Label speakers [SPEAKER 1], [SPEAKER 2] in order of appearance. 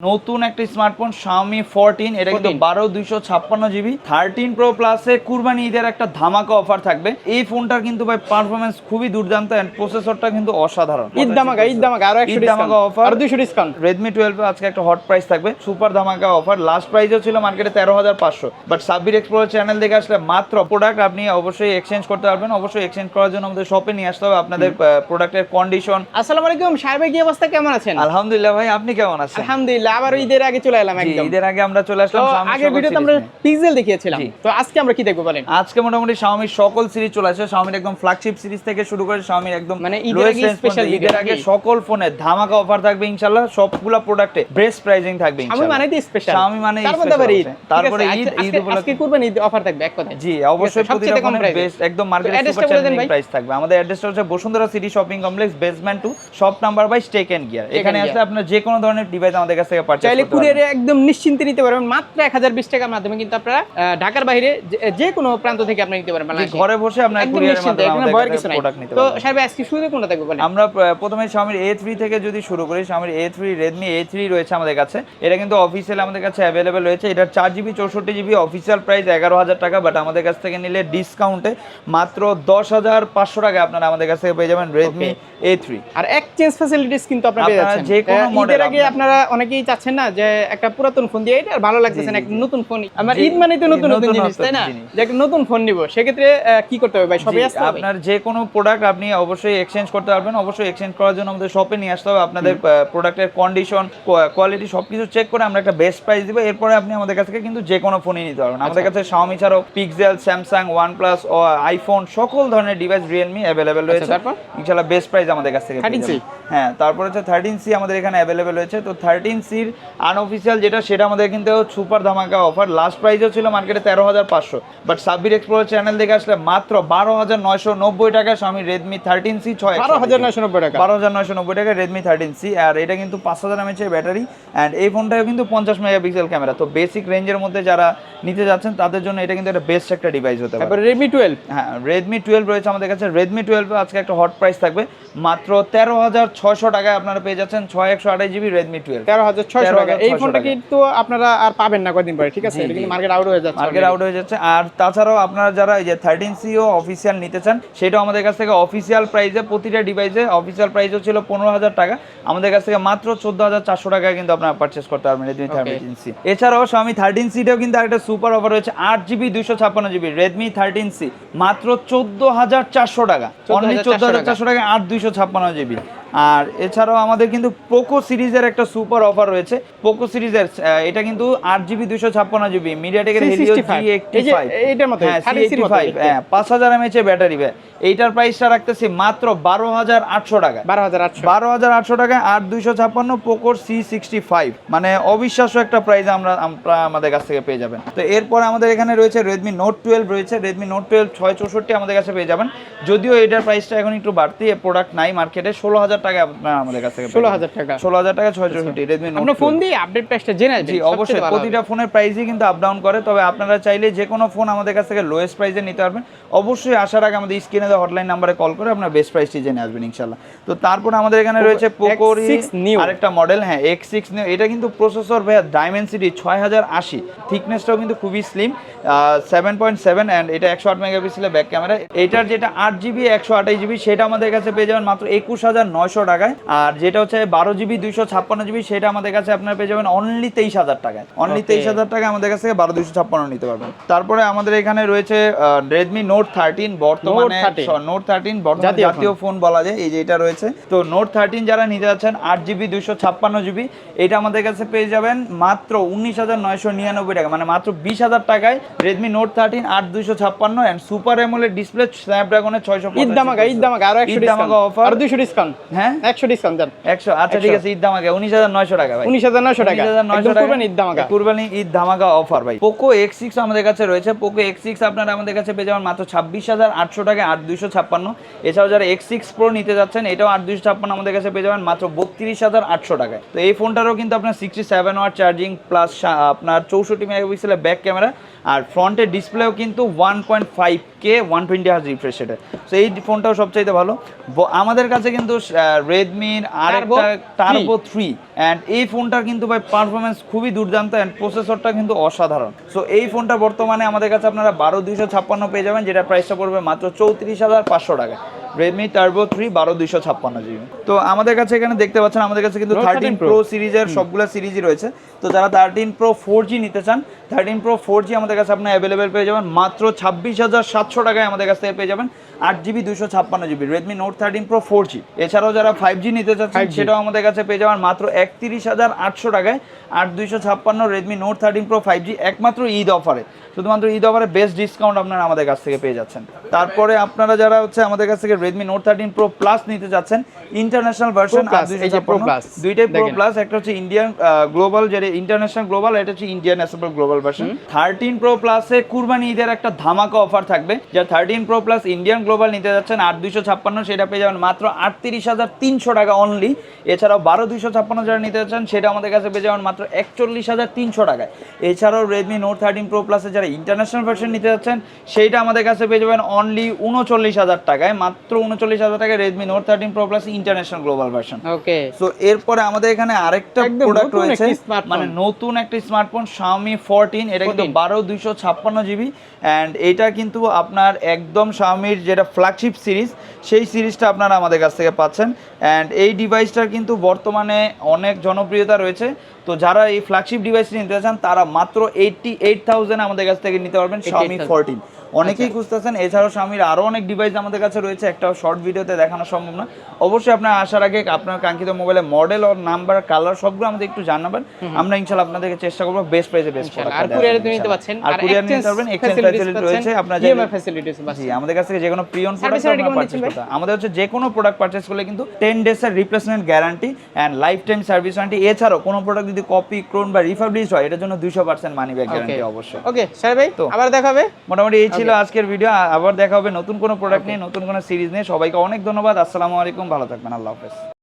[SPEAKER 1] নতুন একটা smartphone Xiaomi 14 এটা কিন্তু
[SPEAKER 2] 14
[SPEAKER 1] বারো দুইশো ছাপ্পান্ন জিবি থার্টিন প্রো প্লাসে কুরবানি ঈদের একটা ধামাকা অফার থাকবে। এই ফোনটার কিন্তু ভাই পারফরমেন্স খুবই দুর্দান্ত এন্ড প্রসেসরটা কিন্তু অসাধারণ।
[SPEAKER 2] ঈদ ধামাকা ঈদ ধামাকা আরও একশো
[SPEAKER 1] ঈদ ধামাকা অফার
[SPEAKER 2] আর দুশো ডিসকাউন্ট
[SPEAKER 1] রেডমি টুয়েলভ আজকে একটা হট প্রাইস থাকবে সুপার ধামাকা অফার লাস্ট প্রাইসও ছিল মার্কেটে তেরো হাজার পাঁচশো। বাট সাব্বির এক্সপ্লোর চ্যানেল দেখে আসলে মাত্র প্রোডাক্ট আপনি অবশ্যই এক্সচেঞ্জ করতে পারবেন অবশ্যই এক্সচেঞ্জ করার জন্য আমাদের শপে নিয়ে আসতে হবে আপনাদের প্রোডাক্টের কন্ডিশন
[SPEAKER 2] আসসালামু আলাইকুম সাহেব কি অবস্থা কেমন আছেন?
[SPEAKER 1] আলহামদুলিল্লাহ ভাই আপনি কেমন আছেন?
[SPEAKER 2] আলহামদুলিল্লাহ আবার ঈদের আগে চলে এলাম একদম।
[SPEAKER 1] ঈদের আগে আমরা চলে আসলাম সকল
[SPEAKER 2] ভিডিওতে আমরা পিক্সেল দেখিয়েছিলাম। তো আজকে আমরা কি দেখব বলেন?
[SPEAKER 1] আজকে মোটামুটি সকল সিরিজ চলে আসে। একদম ফ্ল্যাগশিপ সিরিজ থেকে শুরু করে একদম
[SPEAKER 2] মানে ঈদের আগে
[SPEAKER 1] পর্যন্ত। ঈদের আগে সকল ফোনে ধামাকা অফার থাকবে ইনশাআল্লাহ। সবগুলা প্রোডাক্টে বেস্ট প্রাইসিং থাকবে ইনশাআল্লাহ।
[SPEAKER 2] মানে তো স্পেশাল
[SPEAKER 1] মানে তারপরে ঈদ ঈদ
[SPEAKER 2] আজকে- কুরবানি ঈদ অফার থাকবে এক কথায়।
[SPEAKER 1] জি অবশ্যই। বেস্ট একদম মার্কেট সুপার চ্যালেঞ্জিং প্রাইস থাকবে। আমাদের অ্যাড্রেসটা হচ্ছে Bashundhara city shopping complex basement two shop number buy stake and gear এখানে। আসলে আপনার যে কোনো ধরনের ডিভাইস আমাদের কাছ থেকে পারচেজ
[SPEAKER 2] চাইলে কুরিয়ারে একদম নিশ্চিন্তে নিতে পারবেন মাত্র 1020 টাকার মাধ্যমে কিন্তু আপনারা ঢাকার বাইরে যে কোনো প্রান্ত থেকে আপনি নিতে পারবেন
[SPEAKER 1] ঘরে বসে আমরা প্রথমে স্বামীর এ থ্রি থেকে যদি শুরু করি স্বামীর A three Redmi A three রয়েছে আমাদের কাছে। এটা কিন্তু অফিসিয়াল আমাদের কাছে অ্যাভেলেবেল রয়েছে। এটা 4GB 64GB অফিসিয়াল প্রাইস 11000 টাকা বাট আমাদের কাছ থেকে নিলে ডিসকাউন্টে মাত্র 10500 টাকা আপনারা আমাদের কাছ থেকে পেয়ে যাবেন রেডমি
[SPEAKER 2] আর এক্সচেঞ্জ ফ্যাসিলিটিস কিন্তু পেয়ে যাচ্ছেন।
[SPEAKER 1] যে কোনো
[SPEAKER 2] আগে
[SPEAKER 1] আপনারা
[SPEAKER 2] অনেকেই চাচ্ছেন না যে একটা পুরাতন ফোন দিয়ে এটা ভালো লাগতেছে না একটা নতুন ফোন আমার ঈদ মানে তো নতুন নতুন জিনিস তাই না? যে একটা নতুন ফোন নিব সেক্ষেত্রে কি করতে হবে ভাই? সবাই আসতে হবে?
[SPEAKER 1] আপনার যে কোনো প্রোডাক্ট আপনি অবশ্যই এক্সচেঞ্জ করতে পারবেন অবশ্যই এক্সচেঞ্জ করার জন্য আমাদের শপে নিয়ে আসতে হবে। আপনাদের প্রোডাক্টের কন্ডিশন কোয়ালিটি সবকিছু চেক করে আমরা একটা বেস্ট প্রাইস দিব। এরপরে আপনি আমাদের কাছ থেকে কিন্তু যে কোনো ফোনই নিতে পারবেন। আমাদের
[SPEAKER 2] আচ্ছা।
[SPEAKER 1] কাছে Xiaomi ছাড়াও Pixel Samsung OnePlus আইফোন সকল ধরনের ডিভাইস Realme অ্যাভেলেবেল আচ্ছা,
[SPEAKER 2] রয়েছে।
[SPEAKER 1] ইনশাআল্লাহ বেস্ট প্রাইস আমাদের কাছ থেকে
[SPEAKER 2] 13C
[SPEAKER 1] যাবেন। হ্যাঁ তারপর হচ্ছে থার্টিন সি আমাদের এখানে অ্যাভেলেবেল রয়েছে। তো থার্টিন সির আনঅফিসিয়াল যেটা সেটা আমাদের কিন্তু সুপার ধামাকা অফার লাস্ট প্রাইসও ছিল মার্কেটে তেরো হাজার পাঁচশো। বাট সাব্বির এক্সপ্লোর চ্যানেল দেখে আসলে মাত্র বারো হাজার নয়শো নব্বই টাকা আমি রেডমি থার্টিন সি ছয়
[SPEAKER 2] বারো হাজার নয়শো নব্বই টাকা।
[SPEAKER 1] বারো হাজার নয়শো নব্বই টাকা রেডমি থার্টিন সি আর এটা কিন্তু পাঁচ হাজার এমএচের ব্যাটারি অ্যান্ড এই ফোনটাও কিন্তু পঞ্চাশ মেগাপিক্সেল ক্যামেরা তো বেসিক রেঞ্জের মধ্যে যারা নিতে যাচ্ছেন তাদের জন্য এটা কিন্তু একটা বেস্ট একটা ডিভাইস হতে পারে।
[SPEAKER 2] রেডমি টুয়েলভ
[SPEAKER 1] হ্যাঁ রেডমি টুয়েলভ রয়েছে আমাদের কাছে। রেডমি টুয়েলভ আজকে একটা হট প্রাইস থাকবে। মাত্র তেরো হাজার ছয়শো টাকায় আপনারা পেয়ে যাচ্ছেন ছয় একশো আঠাশ জিবি রেডমি টুয়েলভ
[SPEAKER 2] তেরো হাজার ছয়শো টাকা এই ফোনটা কিন্তু আপনারা আর পাবেন না কদিন পরে ঠিক আছে। মার্কেট আউট হয়ে যাচ্ছে
[SPEAKER 1] মার্কেট আউট হয়ে যাচ্ছে। আর তাছাড়াও আপনারা যারা এই যে থার্টিন সিও অফিসিয়াল নিতে চান সেটাও আমাদের কাছ থেকে অফিসিয়াল প্রাইসে প্রতিটা ডিভাইসে অফিসিয়াল প্রাইসও ছিল পনেরো হাজার টাকা। আমাদের কাছ থেকে মাত্র চোদ্দ হাজার চারশো টাকায় কিন্তু আপনারা পারচেস করতে পারবেন রেডমি থার্টিন সি এছাড়াও স্বামী থার্টিন সিটাও কিন্তু একটা সুপার অফার রয়েছে আট জিবি দুশো ছাপ্পান্ন জিবি রেডমি থার্টিন সি মাত্র চোদ্দ হাজার চারশো টাকা। অনলি চোদ্দ হাজার চারশো টাকা আট দুইশো ছাপ্পান্ন জিবি। আর এছাড়াও আমাদের কিন্তু পোকো সিরিজের একটা সুপার অফার রয়েছে। পোকো সিরিজের এটা কিন্তু আট জিবি দুশো ছাপ্পান্ন জিবি মিডিয়াটেকের হেলিও জি এইটটি ফাইভ। হ্যাঁ
[SPEAKER 2] 30
[SPEAKER 1] এইটটি ফাইভ হ্যাঁ পাঁচ হাজার এমএচ ব্যাটারি ভাই এইটার প্রাইসটা রাখতেছি মাত্র বারো হাজার আটশো টাকা
[SPEAKER 2] বারো হাজার আটশো।
[SPEAKER 1] বারো হাজার আটশো টাকায় আর দুইশো ছাপ্পান্ন পোকোর সি সিক্সটি ফাইভ মানে অবিশ্বাস্য একটা প্রাইস আমরা আমরা আমাদের কাছ থেকে পেয়ে যাবেন। তো এরপর আমাদের এখানে রয়েছে রেডমি নোট টুয়েলভ রয়েছে। রেডমি নোট টুয়েলভ ছয় চৌষট্টি আমাদের কাছে পেয়ে যাবেন। যদিও এটার প্রাইসটা এখন একটু বাড়তি প্রোডাক্ট নাই মার্কেটে ষোলো হাজার টাকা আপনারা আমাদের কাছ থেকে
[SPEAKER 2] ষোলো হাজার টাকা।
[SPEAKER 1] ষোলো হাজার টাকা ছয় চৌষট্টি রেডমি নোট
[SPEAKER 2] ফোন দিয়ে আপডেট প্রাইসটা জেনে
[SPEAKER 1] জি অবশ্যই প্রতিটা ফোনের প্রাইসই কিন্তু আপ ডাউন করে তবে আপনারা চাইলে যে কোনো ফোন আমাদের কাছ থেকে লোয়েস্ট প্রাইসে নিতে পারবেন। অবশ্যই আসার আগে আমাদের স্ক্রিনে দেওয়া হটলাইন নাম্বারে কল করে আপনার বেস্ট প্রাইসটি জেনে আসবেন ইনশাল্লাহ তো তারপর আমাদের এখানে রয়েছে পোকোর
[SPEAKER 2] X6 Neo।
[SPEAKER 1] আরেকটা মডেল হ্যাঁ এক্স সিক্স এটা কিন্তু প্রসেসর ভাইয়া ডাইমেনসিটি ছয় হাজার আশি। থিকনেসটাও কিন্তু খুবই slim seven point seven and এটা একশো আট মেগাপিক্সেলের ব্যাক ক্যামেরা এটার যেটা আট জিবি একশো আঠাশ জিবি সেটা আমাদের কাছে পেয়ে যাবেন মাত্র একুশ হাজার নয়শো টাকায়। আর যেটা হচ্ছে বারো জিবি দুইশো ছাপ্পান্ন জিবি সেটা আমাদের কাছে আপনারা পেয়ে যাবেন অনলি তেইশ হাজার টাকায়। অনলি তেইশ হাজার টাকা আমাদের কাছ থেকে বারো দুইশো ছাপ্পান্ন নিতে পারবেন। তারপরে আমাদের এখানে রয়েছে রেডমি নোট থার্টিন বর্তমানে নোট থার্টিন বর্তমানে
[SPEAKER 2] জাতীয়
[SPEAKER 1] ফোন বলা যায় এই যে এটা রয়েছে। তো নোট থার্টিন যারা নিতে যাচ্ছেন আট জিবি দুইশো ছাপ্পান্ন জিবি এটা আমাদের কাছে পেয়ে যাবেন মাত্র উনিশ হাজার নয়শো নিরানব্বই টাকা। মানে মাত্র বিশ হাজার টাকায় রেডমি নোট থার্টিন আট দুইশো ছাপ্পান্ন অ্যান্ড সুপার এমোলের ডিসপ্লে স্ন্যাপড্রাগনের ছয়শো
[SPEAKER 2] ঈদ ধামাকা আরও একশো
[SPEAKER 1] অফার
[SPEAKER 2] আর দুশো ডিসকাউন্ট
[SPEAKER 1] হ্যাঁ?
[SPEAKER 2] একশো ডিসকাউন্ট দেন।
[SPEAKER 1] একশো? আচ্ছা ঠিক আছে ঈদ ধামাকা। উনিশ হাজার নয়শো টাকা ভাই।
[SPEAKER 2] উনিশ হাজার নয়শো টাকা।
[SPEAKER 1] 19,900 টাকা।
[SPEAKER 2] কুরবানি ঈদ ধামাকা।
[SPEAKER 1] কুরবানি ঈদ ধামাকা অফার ভাই। পোকো এক্স আমাদের কাছে রয়েছে। পোকো আপনারা আমাদের কাছে পেয়ে যাবেন মাত্র ছাব্বিশ হাজার আটশো টাকা আট দুইশো ছাপ্পান্ন। এছাড়াও যারা নিতে যাচ্ছেন এটাও আট দুইশো ছাপ্পান্ন আমাদের কাছে পেয়ে যাবেন মাত্র বত্রিশ হাজার আটশো টাকায়। তো এই ফোনটারও কিন্তু আপনার sixty seven watt charging plus আপনার চৌষট্টি মেগাপিক্সেলের ব্যাক ক্যামেরা আর ফ্রন্টের ডিসপ্লেও কিন্তু one point five K one twenty hertz refresh রেটে তো এই ফোনটাও সবচাইতে ভালো। আমাদের কাছে কিন্তু রেডমির আর একটা টার্বো থ্রি অ্যান্ড এই ফোনটার কিন্তু ভাই পারফরমেন্স খুবই দুর্দান্ত অ্যান্ড প্রসেসরটা কিন্তু অসাধারণ। সো এই ফোনটা বর্তমানে আমাদের কাছে আপনারা বারো দুইশো ছাপ্পান্ন পেয়ে যাবেন যেটা প্রাইসটা পড়বে মাত্র চৌত্রিশ হাজার পাঁচশো টাকা রেডমি টার্বো থ্রি বারো দুইশো ছাপ্পান্ন জিবি তো আমাদের কাছে এখানে দেখতে পাচ্ছেন আমাদের কাছে কিন্তু থার্টিন
[SPEAKER 2] 13 Pro
[SPEAKER 1] প্রো সিরিজের সবগুলো সিরিজই রয়েছে। তো যারা থার্টিন প্রো ফোর জি নিতে চান থার্টিন প্রো ফোর জি আমাদের কাছে আপনি অ্যাভেলেবেল পেয়ে যাবেন। মাত্র ছাব্বিশ হাজার সাতশো টাকায় আমাদের কাছ থেকে পেয়ে যাবেন আট জিবি দুশো ছাপ্পান্ন GB Redmi note thirteen pro four G এছাড়াও যারা ফাইভ জি নিতে চাচ্ছেন
[SPEAKER 2] 5G
[SPEAKER 1] সেটাও আমাদের কাছে পেয়ে যাবেন মাত্র একত্রিশ হাজার আটশো টাকায়। আট দুইশো ছাপ্পান্ন Redmi note thirteen pro five G একমাত্র ঈদ অফারে। শুধুমাত্র ঈদ অফারে বেস্ট ডিসকাউন্ট আপনারা আমাদের কাছ থেকে পেয়ে যাচ্ছেন। তারপরে আপনারা যারা হচ্ছে আমাদের কাছ থেকে Redmi note thirteen pro plus নিতে চাচ্ছেন ইন্টারন্যাশনাল ভার্সন
[SPEAKER 2] Pro Plus, এই যে Pro Plus,
[SPEAKER 1] দুইটাই প্রো
[SPEAKER 2] দেখেন।
[SPEAKER 1] প্লাস একটা হচ্ছে ইন্ডিয়ান গ্লোবাল যেটা ইন্টারন্যাশনাল গ্লোবাল এটা হচ্ছে Indian assemble global version thirteen pro প্লাসে কুরবানি ঈদের একটা ধামাকা অফার থাকবে। যা thirteen pro plus Indian global নিতে যাচ্ছেন আট দুইশো ছাপ্পান্ন সেটা পেয়ে যাবেন মাত্র আটত্রিশ হাজার তিনশো টাকা অনলি এছাড়াও বারো দুইশো ছাপ্পান্ন যারা নিতে যাচ্ছেন সেটা আমাদের কাছে পেয়ে যাবেন মাত্র একচল্লিশ হাজার তিনশো টাকায়। এছাড়াও রেডমি নোট থার্টিন প্রো প্লাসে যারা ইন্টারন্যাশনাল ভার্সন নিতে যাচ্ছেন সেইটা আমাদের কাছে পেয়ে যাবেন অনলি উনচল্লিশ হাজার টাকায়। মাত্র উনচল্লিশ হাজার টাকায় Redmi note thirteen pro plus international global version
[SPEAKER 2] okay
[SPEAKER 1] so এরপরে আমাদের এখানে আরেকটা প্রোডাক্ট রয়েছে। মানে নতুন একটা স্মার্টফোন Xiaomi 14 এটা কিন্তু বারো দুইশো ছাপ্পান্ন জিবি। অ্যান্ড এটা কিন্তু আপনার একদম Xiaomiর যেটা ফ্ল্যাগশিপ সিরিজ সেই সিরিজটা আপনারা আমাদের কাছ থেকে পাচ্ছেন। অ্যান্ড এই ডিভাইসটার কিন্তু বর্তমানে অনেক জনপ্রিয়তা রয়েছে। তো যারা এই ফ্ল্যাগশিপ ডিভাইস নিতে চান তারা মাত্র এইটটি এইট থাউজেন্ড আমাদের কাছ থেকে নিতে পারবেন Xiaomi
[SPEAKER 2] 88,000
[SPEAKER 1] ফোরটিন অনেকেই
[SPEAKER 2] আচ্ছা।
[SPEAKER 1] খুঁজতেছেন এছাড়াও স্বামীর আরও অনেক ডিভাইস আমাদের কাছে রয়েছে। একটা শর্ট ভিডিওতে দেখানো সম্ভব না। অবশ্যই আপনার আসার আগে আপনার কাঙ্ক্ষিত মোবাইলের মডেল ও নাম্বার কালার সবগুলো আমাদের একটু জানাবেন। আমরা ইনশাল্লাহ আপনাদেরকে চেষ্টা করব বেস্ট প্রাইসে বেস্ট
[SPEAKER 2] ইনশাআল্লাহ। আর কুরিয়ারে তুমি নিতে পাচ্ছেন।
[SPEAKER 1] আর কুরিয়ার নিতে পারবেন এক্সচেঞ্জ ফ্যাসিলিটি রয়েছে আপনার যে
[SPEAKER 2] ইএমআই ফ্যাসিলিটিস
[SPEAKER 1] জি আমাদের কাছ থেকে যে কোনো প্রিয়ন প্রোডাক্ট আপনারা পারচেজ করতে আমাদের হচ্ছে যে কোনো প্রোডাক্ট পারচেজ করলে কিন্তু ten ডেজের replacement guarantee and lifetime service warranty এছাড়াও কোনো প্রোডাক্ট যদি কপি ক্লোন বা রিফাবলিশ হয় এটার জন্য দুশো পার্সেন্ট মানি ব্যাক গ্যারান্টি অবশ্যই।
[SPEAKER 2] ওকে স্যার ভাই আবার দেখা হবে।
[SPEAKER 1] মোটামুটি এই ছিল আজকের ভিডিও আবার দেখা হবে নতুন কোনো প্রোডাক্ট নিয়ে নতুন কোনো নিয়ে সবাইকে অনেক ধন্যবাদ। আসসালামু আলাইকুম ভালো থাকবেন আল্লাহ হাফেজ।